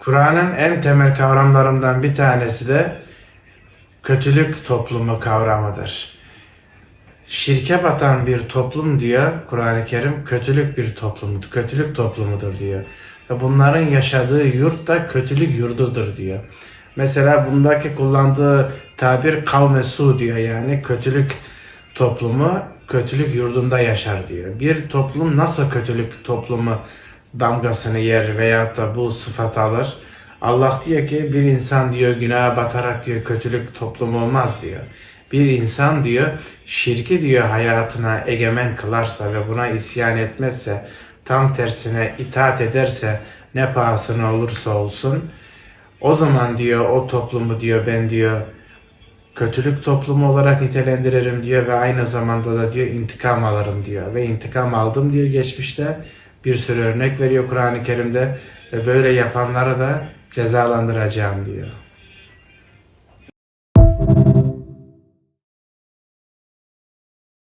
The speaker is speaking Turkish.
Kur'an'ın en temel kavramlarından bir tanesi de kötülük toplumu kavramıdır. Şirke batan bir toplum diyor Kur'an-ı Kerim kötülük bir toplumdur, kötülük toplumudur diyor. Ve bunların yaşadığı yurt da kötülük yurdudur diyor. Mesela bundaki kullandığı tabir kavme su diyor yani kötülük toplumu kötülük yurdunda yaşar diyor. Bir toplum nasıl kötülük toplumu damgasını yer veyahut da bu sıfat alır? Allah diyor ki bir insan diyor günaha batarak diyor kötülük toplumu olmaz diyor. Bir insan diyor şirki diyor hayatına egemen kılarsa ve buna isyan etmezse tam tersine itaat ederse ne pahasına olursa olsun o zaman diyor o toplumu diyor ben diyor kötülük toplumu olarak nitelendiririm diyor ve aynı zamanda da diyor intikam alırım diyor ve intikam aldım diyor geçmişte bir sürü örnek veriyor Kur'an-ı Kerim'de ve böyle yapanları da cezalandıracağım diyor.